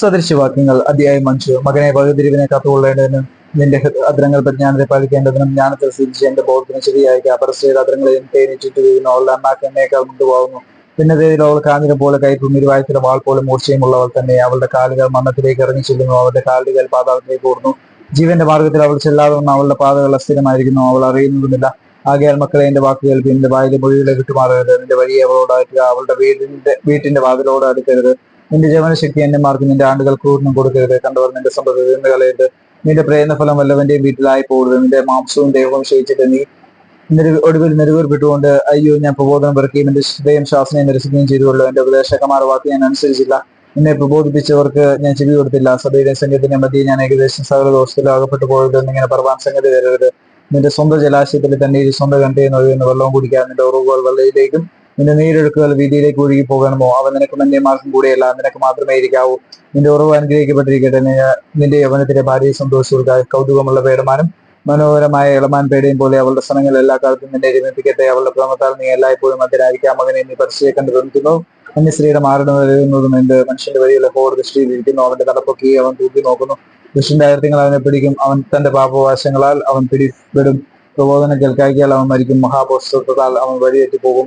സദൃശവാക്യങ്ങൾ അധ്യായം അഞ്ച് മകനെ വകതിരിവിനെ കാത്തുകൊള്ളേണ്ടതിനും നിന്റെ അദ്രങ്ങൾ പരിജ്ഞാനത്തെ പാലിക്കേണ്ടതിനും ജ്ഞാനത്തെ സിദ്ധിച്ച് എന്റെ ബോധത്തിന് ശരിയായി അപരസ്ത്രീയുടെ അദ്രങ്ങളെയും തേനി വീഴുന്നു അവളുടെ അമ്മാക്കമ്മയേക്കാൾ പിന്നെ തേതിൽ അവൾ കാഞ്ഞിരം പോലെ കൈപ്പും ഇരുവായത്തിലെ വാൾ പോലെ മൂർച്ചയുമുള്ളവൾ തന്നെ അവളുടെ കാലുകൾ മണ്ണത്തിലേക്ക് ഇറങ്ങി ചെല്ലുന്നു അവളുടെ കാലുകൾ പാതാളത്തിലേക്ക് ഓടുന്നു. ജീവന്റെ മാർഗത്തിൽ അവൾ ചെല്ലാതെ അവളുടെ പാതകൾ അസ്ഥിരമായിരിക്കുന്നു അവൾ അറിയുന്നതുമില്ല. ആകയാൽ മക്കളെ എന്റെ വാക്കുകൾ എന്റെ വായിലെ മൊഴികളെ വിട്ടുമാറരുത് നിന്റെ വഴി അവളോട് അയക്കുക അവളുടെ വീടിന്റെ വീട്ടിന്റെ വാതിലോട് അടുക്കരുത്. നിന്റെ ജവനശക്തി എന്റെ മാർഗം നിന്റെ ആണ്ടുകൾ കൂടുതലും കൊടുക്കരുത്. കണ്ടവർ നിന്റെ സമ്പത്ത് കളയരുത്. നിന്റെ പ്രേരണഫലം വല്ലവന്റെയും വീട്ടിലായി പോകരുത്. നിന്റെ മാംസവും ദേഹവും ക്ഷയിച്ചിട്ട് നീ ഒടുവിൽ നെരുവേർപ്പെട്ടുകൊണ്ട് അയ്യോ ഞാൻ പ്രബോധനം പിറക്കുകയും എന്റെ ഹൃദയം ശാസനയെ നിരസിക്കുകയും ചെയ്തുകൊള്ളു എന്റെ ഉപദേശകമാർ വാക്ക് ഞാൻ അനുസരിച്ചില്ല. എന്നെ പ്രബോധിപ്പിച്ചവർക്ക് ഞാൻ ചെവി കൊടുത്തില്ല. സഭയുടെ സംഘത്തിന്റെ മധ്യ ഞാൻ ഏകദേശം സകല ദോഷത്തിൽ അകപ്പെട്ടു പോയത് എന്നിങ്ങനെ പറവാൻ സംഗതി വരരുത് നിന്റെ സ്വന്തം ജലാശയത്തിൽ തന്നെ ഇരു സ്വന്തം കണ്ടേ ഒഴുകുന്ന വെള്ളവും കുടിക്കാൻ നിന്റെ ഉറവുകൾ വെള്ളയിലേക്കും നിന്റെ നീരൊഴുക്കുകൾ വീതിയിലേക്ക് ഒഴുകി പോകണമോ? അവ നിനക്ക് മാസം കൂടെയല്ല നിനക്ക് മാത്രമേ ഇരിക്കാവൂ നിന്റെ ഉറവ് അനുഗ്രഹിക്കപ്പെട്ടിരിക്കട്ടെ. നിന്റെ- യവനത്തിന്റെ ഭാര്യയെ സന്തോഷിക്കുക കൗതുകമുള്ള പേടമാനും മനോഹരമായ ഇളമാൻ പേടയും പോലെ അവളുടെ സ്ഥലങ്ങൾ എല്ലാ കാലത്തും നിന്നെ രമിപ്പിക്കട്ടെ അവളുടെ പ്രമത്താൽ നീ എല്ലായ്പ്പോഴും മധ്യരായിരിക്കാം മകനെ നീ പരിചയം കണ്ടു തോന്നിക്കുന്നു അന്യസ്ത്രീയുടെ മാരണം എഴുതുന്നതും എന്ത്? മനുഷ്യന്റെ വഴിയുള്ള ഹോട് ദൃഷ്ടിയിലിരിക്കുന്നു അവന്റെ തലപ്പൊക്കി അവൻ തൂക്കി നോക്കുന്നു. ദുഷ്ടന്റെ അകൃത്യങ്ങൾ അവനെ പിടിക്കും അവൻ തന്റെ പാപവാശങ്ങളാൽ അവൻ പിടിപെടും പ്രബോധനം കേൾക്കാക്കിയാൽ അവൻ മരിക്കും. മഹാപോസ്റ്റത്താൽ അവൻ വഴിയേറ്റി പോകും